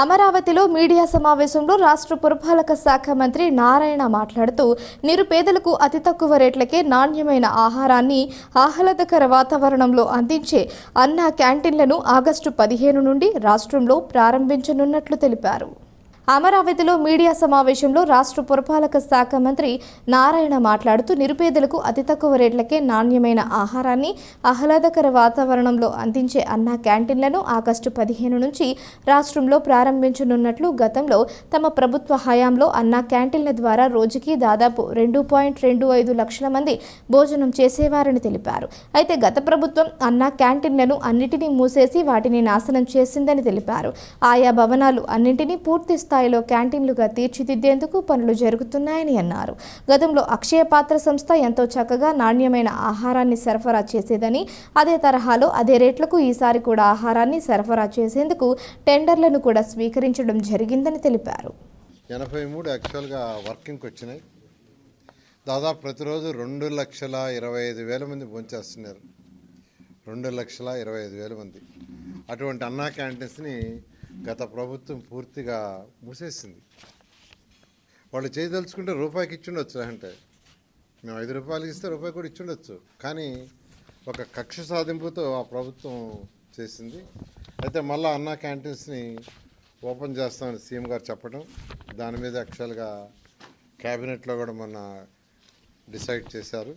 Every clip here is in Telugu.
అమరావతిలో మీడియా సమావేశంలో రాష్ట్ర పురపాలక శాఖ మంత్రి నారాయణ మాట్లాడుతూ నిరుపేదలకు అతి తక్కువ రేట్లకే నాణ్యమైన ఆహారాన్ని ఆహ్లాదకర వాతావరణంలో అందించే అన్న క్యాంటీన్లను ఆగస్టు పదిహేను నుండి రాష్ట్రంలో ప్రారంభించనున్నట్లు తెలిపారు. అమరావతిలో మీడియా సమావేశంలో రాష్ట్ర పురపాలక శాఖ మంత్రి నారాయణ మాట్లాడుతూ నిరుపేదలకు అతి తక్కువ రేట్లకే నాణ్యమైన ఆహారాన్ని ఆహ్లాదకర వాతావరణంలో అందించే అన్న క్యాంటీన్లను ఆగస్టు పదిహేను నుంచి రాష్ట్రంలో ప్రారంభించనున్నట్లు గతంలో తమ ప్రభుత్వ హయాంలో అన్న క్యాంటీన్ల ద్వారా రోజుకి దాదాపు రెండు పాయింట్ రెండు ఐదు లక్షల మంది భోజనం చేసేవారని తెలిపారు. అయితే గత ప్రభుత్వం అన్న క్యాంటీన్లను అన్నిటినీ మూసేసి వాటిని నాశనం చేసిందని తెలిపారు. ఆయా భవనాలు అన్నింటినీ పూర్తి స్థాయిలో క్యాంటీన్లుగా తీర్చిదిద్దేందుకు పనులు జరుగుతున్నాయని అన్నారు. గతంలో అక్షయ పాత్ర సంస్థ ఎంతో చక్కగా నాణ్యమైన ఆహారాన్ని సరఫరా చేసేదని అదే తరహాలో అదే రేట్లకు ఈసారి కూడా ఆహారాన్ని సరఫరా చేసేందుకు టెండర్లను కూడా స్వీకరించడం జరిగిందని తెలిపారు. ఎనభై మూడు యాక్చువల్గా వర్కింగ్కి వచ్చినాయి. దాదాపు ప్రతిరోజు రెండు లక్షల ఇరవై ఐదు వేల మంది భోంచేస్తున్నారు. రెండు లక్షల ఇరవై ఐదు వేల మంది. అటువంటి అన్నా క్యాంటీన్స్ని గత ప్రభుత్వం పూర్తిగా మూసేసింది. వాళ్ళు చేయదలుచుకుంటే రూపాయికి ఇచ్చుండొచ్చు అంటే. మేము ఐదు రూపాయలకి ఇస్తే రూపాయి కూడా ఇచ్చుండొచ్చు. కానీ ఒక కక్ష సాధింపుతో ఆ ప్రభుత్వం చేసింది. అయితే మళ్ళీ అన్నా క్యాంటీన్స్ని ఓపెన్ చేస్తామని సీఎం గారు చెప్పడం దాని మీద యాక్చువల్గా క్యాబినెట్లో కూడా మొన్న డిసైడ్ చేశారు.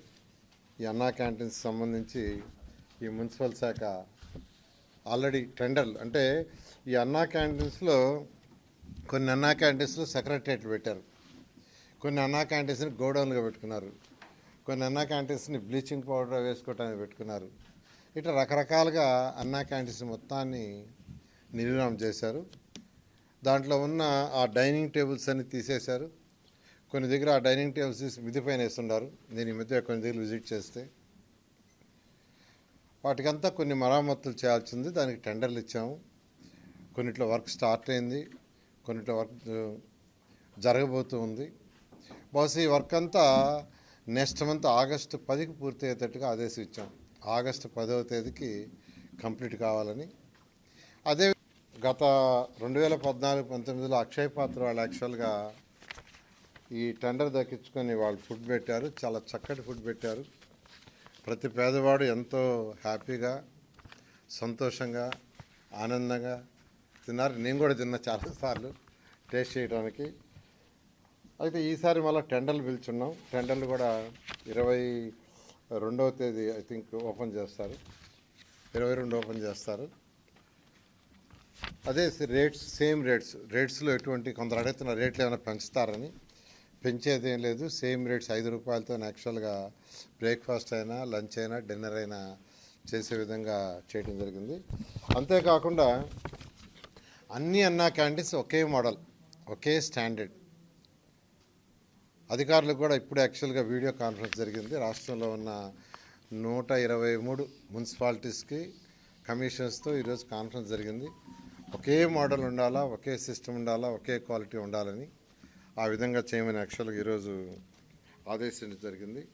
ఈ అన్నా క్యాంటీన్స్ సంబంధించి ఈ మున్సిపల్ శాఖ ఆల్రెడీ టెండర్లు. అంటే ఈ అన్నా క్యాంటీన్స్లో కొన్ని అన్నా క్యాంటీన్స్లో సెక్రటరియట్లు పెట్టారు. కొన్ని అన్నా క్యాంటీన్స్ని గోడౌన్లుగా పెట్టుకున్నారు. కొన్ని అన్నా క్యాంటీన్స్ని బ్లీచింగ్ పౌడర్ వేసుకోవటానికి పెట్టుకున్నారు. ఇట్లా రకరకాలుగా అన్నా క్యాంటీన్స్ మొత్తాన్ని నిర్మాణం చేశారు. దాంట్లో ఉన్న ఆ డైనింగ్ టేబుల్స్ అన్ని తీసేశారు. కొన్ని దగ్గర ఆ డైనింగ్ టేబుల్స్ తీసి మిద్ది పైన వేస్తున్నారు నేను ఈ మధ్య కొన్ని దగ్గర విజిట్ చేస్తే. వాటికంతా కొన్ని మరామతులు చేయాల్సింది దానికి టెండర్లు ఇచ్చాము. కొన్నిట్లో వర్క్ స్టార్ట్ అయింది కొన్నిట్లో వర్క్ జరగబోతూ ఉంది. బహుశా ఈ వర్క్ అంతా నెక్స్ట్ మంత్ ఆగస్టు పదికి పూర్తి అయ్యేటట్టుగా ఆదేశం ఇచ్చాం. ఆగస్టు పదవ తేదీకి కంప్లీట్ కావాలని. అదే గత రెండు వేల పద్నాలుగు పంతొమ్మిదిలో అక్షయ్ పాత్ర వాళ్ళు యాక్చువల్గా ఈ టెండర్ దక్కించుకొని వాళ్ళు ఫుడ్ పెట్టారు చాలా చక్కటి ఫుడ్ పెట్టారు. ప్రతి పేదవాడు ఎంతో హ్యాపీగా సంతోషంగా ఆనందంగా తిన్నారు. నేను కూడా తిన్నా చాలాసార్లు టేస్ట్ చేయడానికి. అయితే ఈసారి మళ్ళీ టెండర్లు పిలుచున్నాం. టెండర్లు కూడా ఇరవై రెండవ తేదీ ఐ థింక్ ఓపెన్ చేస్తారు. ఇరవై రెండు ఓపెన్ చేస్తారు. అదే రేట్స్ సేమ్ రేట్స్. రేట్స్లో ఎటువంటి కొందరు అడుగుతున్న రేట్లు ఏమైనా పెంచుతారని పెంచేది ఏం లేదు. సేమ్ రేట్స్ ఐదు రూపాయలతో యాక్చువల్గా బ్రేక్ఫాస్ట్ అయినా లంచ్ అయినా డిన్నర్ అయినా చేసే విధంగా చేయడం జరిగింది. అంతేకాకుండా అన్ని అన్నా క్యాంటీన్స్ ఒకే మోడల్ ఒకే స్టాండర్డ్. అధికారులకు కూడా ఇప్పుడు యాక్చువల్గా వీడియో కాన్ఫరెన్స్ జరిగింది. రాష్ట్రంలో ఉన్న నూట ఇరవై మూడు మున్సిపాలిటీస్కి కమిషన్స్తో ఈరోజు కాన్ఫరెన్స్ జరిగింది. ఒకే మోడల్ ఉండాలా ఒకే సిస్టమ్ ఉండాలా ఒకే క్వాలిటీ ఉండాలని ఆ విధంగా చేయమని యాక్చువల్గా ఈరోజు ఆదేశించడం జరిగింది.